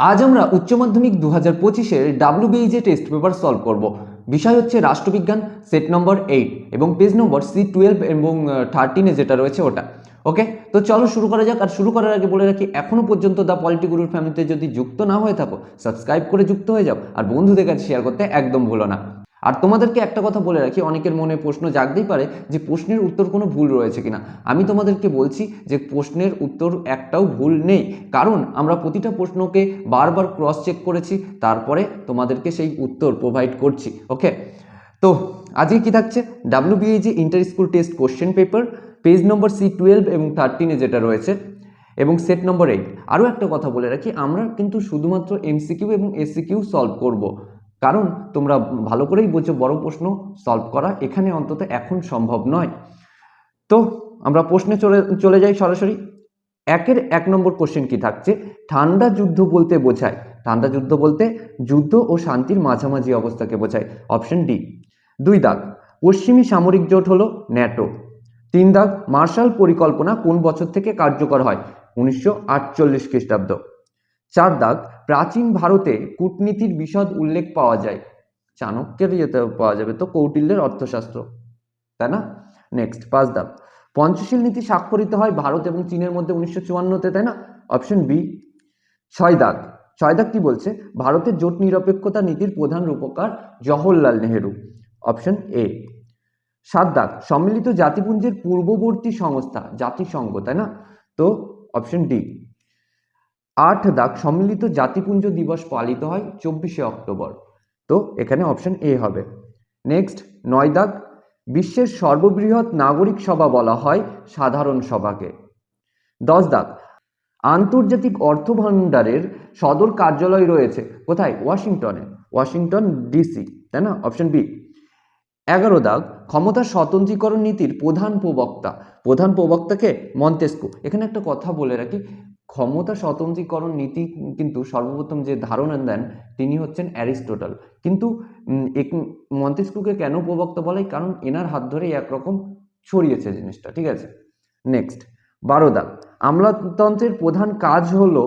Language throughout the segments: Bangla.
আজ আমরা উচ্চ মাধ্যমিক দু হাজার পঁচিশের ডাব্লিউবিএইচএ টেস্ট পেপার সলভ করব। বিষয় হচ্ছে রাষ্ট্রবিজ্ঞান সেট নম্বর এইট এবং পেজ নম্বর সি টুয়েলভ এবং থার্টিনে যেটা রয়েছে ওটা। ওকে তো চলো শুরু করা যাক। আর শুরু করার আগে বলে রাখি এখনও পর্যন্ত দ্য পলিটি গুরুর ফ্যামিলিতে যদি যুক্ত না হয়ে থাকো সাবস্ক্রাইব করে যুক্ত হয়ে যাও। আর বন্ধুদের কাছে শেয়ার করতে একদম ভুলো না। আর তোমাদেরকে একটা কথা বলে রাখি, অনেকের মনে প্রশ্ন জাগতেই পারে যে প্রশ্নের উত্তর কোনো ভুল রয়েছে কিনা। আমি তোমাদেরকে বলছি যে প্রশ্নের উত্তর একটাও ভুল নেই। কারণ আমরা প্রতিটা প্রশ্নকে বারবার ক্রস চেক করেছি, তারপরে তোমাদেরকে সেই উত্তর প্রোভাইড করছি ওকে তো আজকে কি থাকছে? WBAG inter school test question paper page number C twelve এবং থার্টিনে যেটা রয়েছে, এবং সেট নম্বর এইট আরও একটা কথা বলে রাখি, আমরা কিন্তু শুধুমাত্র এমসিকিউ এবং এসিকিউ সলভ করব। কারণ তোমরা ভালো করেই বোঝো, বড় প্রশ্ন সলভ করা এখানে অন্তত এখন সম্ভব নয়। তো আমরা প্রশ্নে চলে চলে যাই সরাসরি। একের এক নম্বর কোশ্চেন কি থাকছে? ঠান্ডা যুদ্ধ বলতে বোঝায়। ঠান্ডা যুদ্ধ বলতে যুদ্ধ ও শান্তির মাঝামাঝি অবস্থাকে বোঝায়। অপশন ডি দুই দাগ। পশ্চিমী সামরিক জোট হলো ন্যাটো তিন দাগ। মার্শাল পরিকল্পনা কোন বছর থেকে কার্যকর হয়? উনিশশো আটচল্লিশ খ্রিস্টাব্দ। চার দাগ প্রাচীন ভারতে কূটনীতির বিশদ উল্লেখ পাওয়া যায়। চাণক্যের যেতে পাওয়া যাবে তো কৌটিল্যের অর্থশাস্ত্র। তাই না? নেক্সট পাঁচ দাগ। পঞ্চশীল নীতি স্বাক্ষরিত হয় ভারত এবং চীনের মধ্যে উনিশশো চুয়ান্নতে, তাই না? অপশন বি ছয় দাগ। ছয় দাগ কি বলছে? ভারতের জোট নিরপেক্ষতা নীতির প্রধান রূপকার জওহরলাল নেহেরু। অপশন এ সাত দাগ। সম্মিলিত জাতিপুঞ্জের পূর্ববর্তী সংস্থা, জাতিসংঘ, তাই না? তো অপশন ডি আট দাগ সম্মিলিত জাতিপুঞ্জ দিবস পালিত হয় চব্বিশে অক্টোবর। তো এখানে অপশন এ হবে। নেক্সট নয় দাগ, বিশ্বের সর্ববৃহৎ নাগরিক সভা বলা হয় সাধারণ সভাকে। দশ দাগ, আন্তর্জাতিক অর্থ ভাণ্ডারের সদর কার্যালয় রয়েছে কোথায়? ওয়াশিংটনে। ওয়াশিংটন ডিসি, তাই না? অপশন বি এগারো দাগ, ক্ষমতা স্বতন্ত্রীকরণ নীতির প্রধান প্রবক্তা। প্রধান প্রবক্তাকে মন্তেস্কু। এখানে একটা কথা বলে রাখি ক্ষমতা স্বতন্ত্রীকরণ নীতি কিন্তু সর্বপ্রথম যে ধারণা দেন, তিনি হচ্ছেন অ্যারিস্টোটল। কিন্তু মন্তেস্কুকে কেন প্রবক্তা বলে কারণ এনার হাত ধরেই একরকম ছড়িয়েছে জিনিসটা, ঠিক আছে? নেক্সট বারোদা, আমলাতন্ত্রের প্রধান কাজ হলো,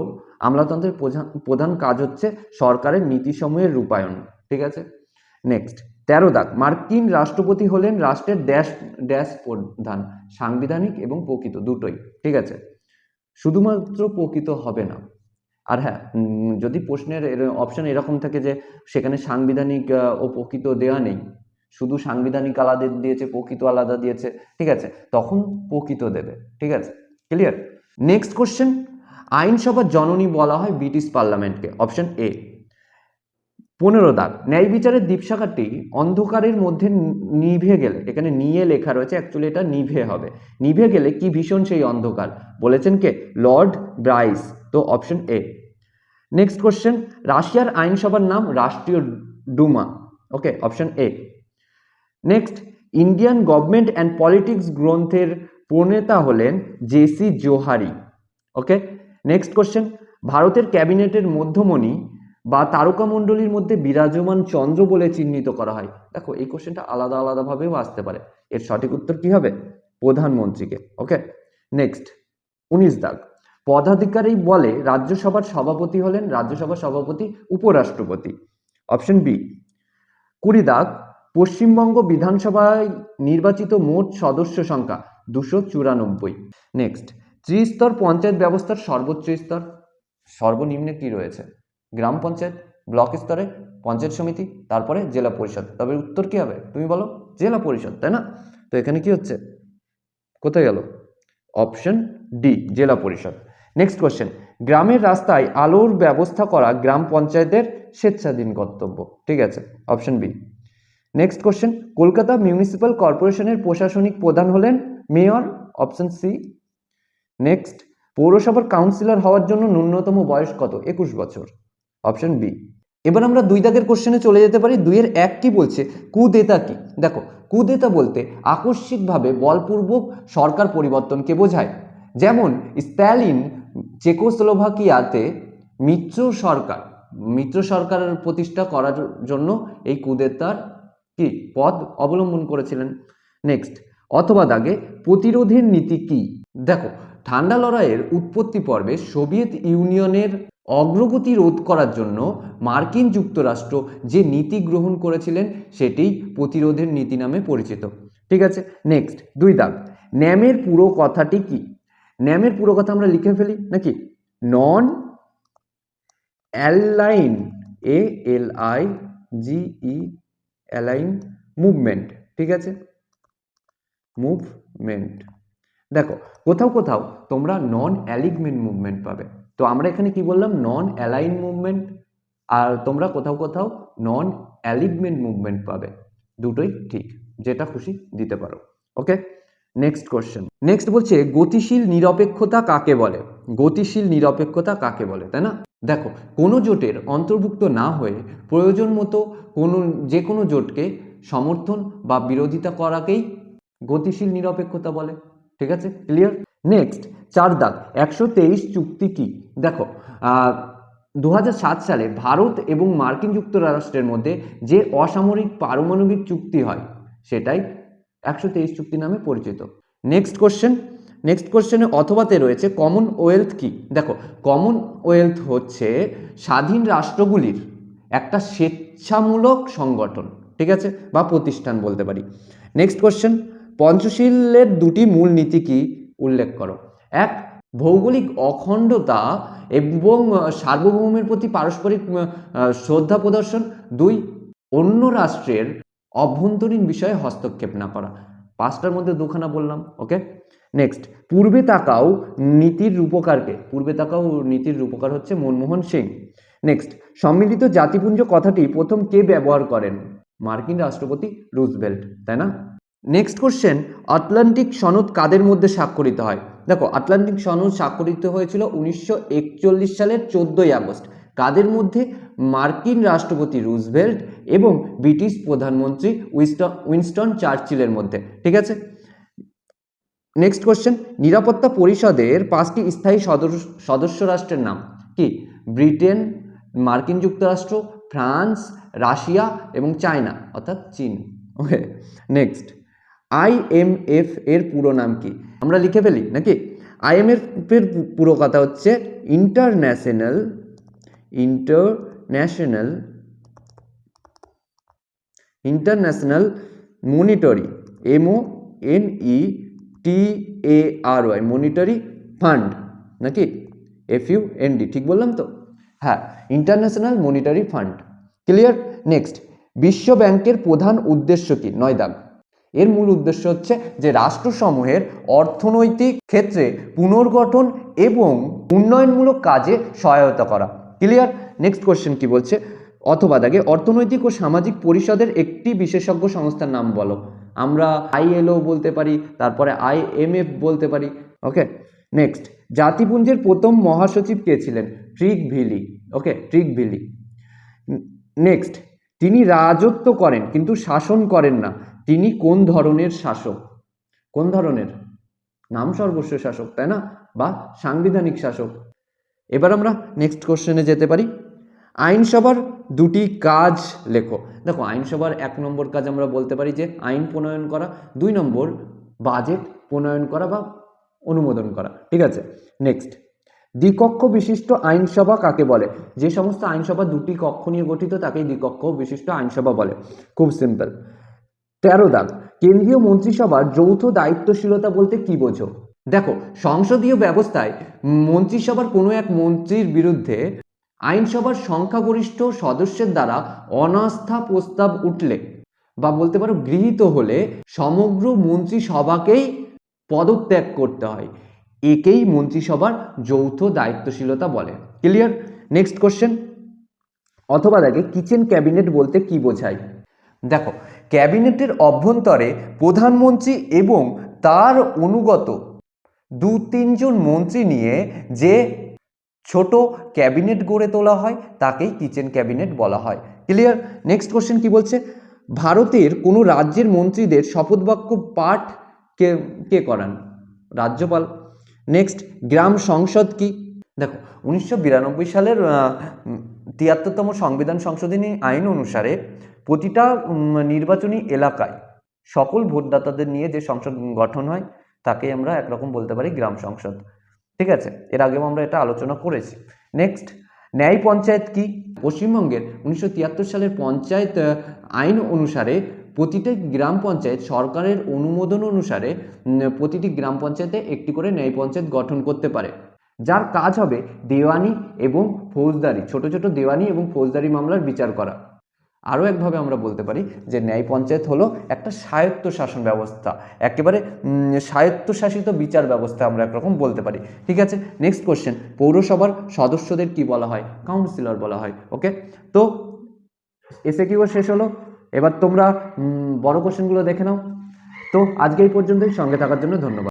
আমলাতন্ত্রের প্রধান প্রধান কাজ হচ্ছে সরকারের নীতিসমূহের রূপায়ণ, ঠিক আছে? নেক্সট তেরো দাগ মার্কিন রাষ্ট্রপতি হলেন রাষ্ট্রের ড্যাশ ড্যাশ প্রধান সাংবিধানিক এবং প্রকৃত, দুটোই, ঠিক আছে? শুধুমাত্র প্রকৃত হবে না। আর হ্যাঁ যদি প্রশ্নের অপশন এরকম থাকে যে সেখানে সাংবিধানিক ও প্রকৃত দেওয়া নেই, শুধু সাংবিধানিক আলাদা দিয়েছে, প্রকৃত আলাদা দিয়েছে, ঠিক আছে, তখন প্রকৃত দেবে, ঠিক আছে ক্লিয়ার নেক্সট কোশ্চেন আইনসভার জননী বলা হয় ব্রিটিশ পার্লামেন্টকে অপশন এ পনেরো দাগ। ন্যায় বিচারের দীপশাখাটি অন্ধকারের মধ্যে নিভে গেলে, এখানে নিয়ে লেখা রয়েছে অ্যাকচুয়ালি এটা নিভে হবে। নিভে গেলে কি ভীষণ সেই অন্ধকার? বলেছেন কে? Lord Bryce. তো অপশন এ নেক্সট কোশ্চেন রাশিয়ার আইনসভার নাম রাষ্ট্রীয় Duma. Okay option A next Indian government and politics গ্রন্থের প্রণেতা হলেন J C. Okay next question ভারতের ক্যাবিনেটের মধ্যমণি বা তারকামণ্ডলীর মধ্যে বিরাজমান চন্দ্র বলে চিহ্নিত করা হয়। দেখো, এই কোশ্চেনটা আলাদা আলাদাভাবেও আসতে পারে। এর সঠিক উত্তর কি হবে? প্রধানমন্ত্রীকে। ওকে নেক্সট উনিশ দাগ। পদাধিকারী বলে রাজ্যসভার সভাপতি হলেন রাজ্যসভার সভাপতি, উপরাষ্ট্রপতি। অপশন বি কুড়ি দাগ। পশ্চিমবঙ্গ বিধানসভায় নির্বাচিত মোট সদস্য সংখ্যা দুশো চুরানব্বই। নেক্সট ত্রিস্তর পঞ্চায়েত ব্যবস্থার সর্বোচ্চ স্তর। সর্বনিম্নে কি রয়েছে? গ্রাম পঞ্চায়েত, ব্লক স্তরে, পঞ্চায়েত সমিতি, তারপরে জেলা পরিষদ। তবে উত্তর কি হবে? তুমি বলো, জেলা পরিষদ, তাই না? তো এখানে কি হচ্ছে? কোথায় গেল? অপশন ডি, জেলা পরিষদ। নেক্সট কোশ্চেন গ্রামের রাস্তায় আলোর ব্যবস্থা করা গ্রাম পঞ্চায়েতের স্বেচ্ছাধীন কর্তব্য। ঠিক আছে, option B. Next question Kolkata municipal কর্পোরেশনের প্রশাসনিক প্রধান হলেন মেয়র, অপশন সি। নেক্সট পৌরসভার কাউন্সিলর হওয়ার জন্য ন্যূনতম বয়স কত? একুশ বছর। অপশন বি এবার আমরা দুই দাগের কোশ্চেনে চলে যেতে পারি। দুইয়ের এক কি বলছে? কুদেতা কি? দেখো, কুদেতা বলতে আকস্মিকভাবে বলপূর্বক সরকার পরিবর্তনকে বোঝায়। যেমন, স্ট্যালিন চেকোস্লোভাকিয়াতে মিত্র সরকার, মিত্র সরকারের প্রতিষ্ঠা করার জন্য এই কুদেতার কি পদ অবলম্বন করেছিলেন? নেক্সট অথবা দাগে প্রতিরোধের নীতি কি? দেখো, ঠান্ডা লড়াইয়ের উৎপত্তি পর্বে সোভিয়েত ইউনিয়নের অগ্রগতি রোধ করার জন্য মার্কিন যুক্তরাষ্ট্র যে নীতি গ্রহণ করেছিলেন সেটি প্রতিরোধের নীতি নামে পরিচিত। ঠিক আছে নেক্সট দুই দাগ। ন্যামের পুরো কথাটি কি? ন্যামের পুরো কথা আমরা লিখে ফেলি নাকি? Non aligned A L I G E aligned movement ঠিক আছে? মুভমেন্ট দেখো, কোথাও কোথাও তোমরা নন অ্যালিগমেন্ট মুভমেন্ট পাবে। তো আমরা এখানে কি বললাম? নন অ্যালাইন মুভমেন্ট আর তোমরা কোথাও কোথাও নন অ্যালিভমেন্ট মুভমেন্ট পাবে। দুটোই ঠিক, যেটা খুশি দিতে পারো। ওকে নেক্সট কোশ্চেন নেক্সট বলছে, গতিশীল নিরপেক্ষতা কাকে বলে? গতিশীল নিরপেক্ষতা কাকে বলে, তাই না? দেখো, কোনো জোটের অন্তর্ভুক্ত না হয়ে প্রয়োজন মতো কোনো, যে কোনো জোটকে সমর্থন বা বিরোধিতা করাকেই গতিশীল নিরপেক্ষতা বলে। ঠিক আছে? ক্লিয়ার নেক্সট চার দাগ। একশো তেইশ চুক্তি কি? দেখো দু হাজার সাত সালে ভারত এবং মার্কিন যুক্তরাষ্ট্রের মধ্যে যে অসামরিক পারমাণবিক চুক্তি হয়, সেটাই একশো তেইশ চুক্তি নামে পরিচিত। নেক্সট কোশ্চেন নেক্সট কোশ্চেনে অথবাতে রয়েছে কমনওয়েলথ কি? দেখো কমনওয়েলথ হচ্ছে স্বাধীন রাষ্ট্রগুলির একটা স্বেচ্ছামূলক সংগঠন, ঠিক আছে? বা প্রতিষ্ঠান বলতে পারি। নেক্সট কোশ্চেন পঞ্চশীলের দুটি মূল নীতি কি? উল্লেখ করো। এক ভৌগোলিক অখণ্ডতা এবং সার্বভৌমের প্রতি পারস্পরিক শ্রদ্ধা প্রদর্শন। দুই, অন্য রাষ্ট্রের অভ্যন্তরীণ বিষয়ে হস্তক্ষেপ না করা। পাঁচটার মধ্যে দুখানা বললাম, ওকে? নেক্সট পূর্বে তাকাও নীতির রূপকারকে। পূর্বে তাকাও নীতির রূপকার হচ্ছে মনমোহন সিং। নেক্সট সম্মিলিত জাতিপুঞ্জ কথাটি প্রথম কে ব্যবহার করেন? মার্কিন রাষ্ট্রপতি রুজভেল্ট, তাই না? নেক্সট কোশ্চেন আটলান্টিক সনদ কাদের মধ্যে স্বাক্ষরিত হয়? দেখো, আটলান্টিক সনদ স্বাক্ষরিত হয়েছিল উনিশশো একচল্লিশ সালের চোদ্দোই আগস্ট। কাদের মধ্যে? মার্কিন রাষ্ট্রপতি রুজভেল্ট এবং ব্রিটিশ প্রধানমন্ত্রী উইনস্টন চার্চিলের মধ্যে। ঠিক আছে? নেক্সট কোশ্চেন নিরাপত্তা পরিষদের পাঁচটি স্থায়ী সদস্য রাষ্ট্রের নাম কি? ব্রিটেন, মার্কিন যুক্তরাষ্ট্র, ফ্রান্স, রাশিয়া এবং চায়না, অর্থাৎ চীন। ওকে নেক্সট আইএমএফ এর পুরো নাম কি? আমরা লিখে ফেলি, নাকি? আইএমএফ এর পুরো কথা হচ্ছে international international international monetary M O N E T A R Y monetary fund নাকি? এফ ইউ এন ডি ঠিক বললাম তো? হ্যাঁ international monetary fund clear next বিশ্ব ব্যাংকের প্রধান উদ্দেশ্য কি? নয় দাগ। এর মূল উদ্দেশ্য হচ্ছে যে রাষ্ট্রসমূহের অর্থনৈতিক ক্ষেত্রে পুনর্গঠন এবং উন্নয়নমূলক কাজে সহায়তা করা। ক্লিয়ার নেক্সট কোশ্চেন কি বলছে? অথবা দাগে অর্থনৈতিক ও সামাজিক পরিষদের একটি বিশেষজ্ঞ সংস্থার নাম বলো। আমরা আইএলও বলতে পারি, তারপরে আইএমএফ বলতে পারি। ওকে নেক্সট জাতিপুঞ্জের প্রথম মহাসচিব কে ছিলেন? Trygve Lie. Okay Trygve Lie. Next তিনি রাজত্ব করেন, কিন্তু শাসন করেন না। তিনি কোন ধরনের শাসক? কোন ধরনের? নাম সর্বস্ব শাসক, তাই না? বা সাংবিধানিক শাসক। এবার আমরা নেক্সট কোশ্চেনে যেতে পারি। আইনসভার দুটি কাজ লেখো। দেখো, আইনসভার এক নম্বর কাজ আমরা বলতে পারি যে আইন প্রণয়ন করা, দুই নম্বর বাজেট প্রণয়ন করা বা অনুমোদন করা। ঠিক আছে? নেক্সট দ্বিকক্ষ বিশিষ্ট আইনসভা কাকে বলে? যে সমস্ত আইনসভা দুটি কক্ষ নিয়ে গঠিত, তাকেই দ্বিকক্ষ বিশিষ্ট আইনসভা বলে। খুব সিম্পল তেরো দাগ। কেন্দ্রীয় মন্ত্রিসভার যৌথ দায়িত্বশীলতা বলতে কি বোঝো? দেখো, সংসদীয় ব্যবস্থায় মন্ত্রিসভার কোনো এক মন্ত্রীর বিরুদ্ধে আইনসভার সংখ্যাগরিষ্ঠ সদস্যের দ্বারা অনাস্থা প্রস্তাব উঠলে বা বলতে পারো গৃহীত হলে সমগ্র মন্ত্রিসভাকেই পদত্যাগ করতে হয়। একেই মন্ত্রিসভার যৌথ দায়িত্বশীলতা বলে। ক্লিয়ার নেক্সট কোশ্চেন অথবা দেখে কিচেন ক্যাবিনেট বলতে কি বোঝায়? দেখো, ক্যাবিনেটের অভ্যন্তরে প্রধানমন্ত্রী এবং তার অনুগত দু তিনজন মন্ত্রী নিয়ে যে ছোট ক্যাবিনেট গড়ে তোলা হয়, তাকেই কিচেন ক্যাবিনেট বলা হয়। ক্লিয়ার নেক্সট কোশ্চেন কি বলছে? ভারতের কোনো রাজ্যের মন্ত্রীদের শপথ বাক্য পাঠ কে কে করান? রাজ্যপাল। নেক্সট গ্রাম সংসদ কি? দেখো, উনিশশো বিরানব্বই সালের তিয়াত্তরতম সংবিধান সংশোধনী আইন অনুসারে প্রতিটা নির্বাচনী এলাকায় সকল ভোটদাতাদের নিয়ে যে সংসদ গঠন হয়, তাকে আমরা একরকম বলতে পারি গ্রাম সংসদ। ঠিক আছে? এর আগেও আমরা এটা আলোচনা করেছি। নেক্সট ন্যায় পঞ্চায়েত কি? পশ্চিমবঙ্গের উনিশশো তিয়াত্তর সালের পঞ্চায়েত আইন অনুসারে প্রতিটি গ্রাম পঞ্চায়েত সরকারের অনুমোদন অনুসারে প্রতিটি গ্রাম পঞ্চায়েতে একটি করে ন্যায় পঞ্চায়েত গঠন করতে পারে। যার কাজ হবে দেওয়ানি এবং ফৌজদারি, ছোট ছোট দেওয়ানি এবং ফৌজদারি মামলার বিচার করা। আরও একভাবে আমরা বলতে পারি যে ন্যায় পঞ্চায়েত হলো একটা স্বায়ত্ত শাসন ব্যবস্থা। একেবারে স্বায়ত্তশাসিত বিচার ব্যবস্থা আমরা একরকম বলতে পারি। ঠিক আছে? নেক্সট কোশ্চেন পৌরসভার সদস্যদের কি বলা হয়? কাউন্সিলর বলা হয়। ওকে তো এসে কিও শেষ হলো? এবার তোমরা বড় কোশ্চেনগুলো দেখে নাও। তো, আজকে এই পর্যন্তই। সঙ্গে থাকার জন্য ধন্যবাদ।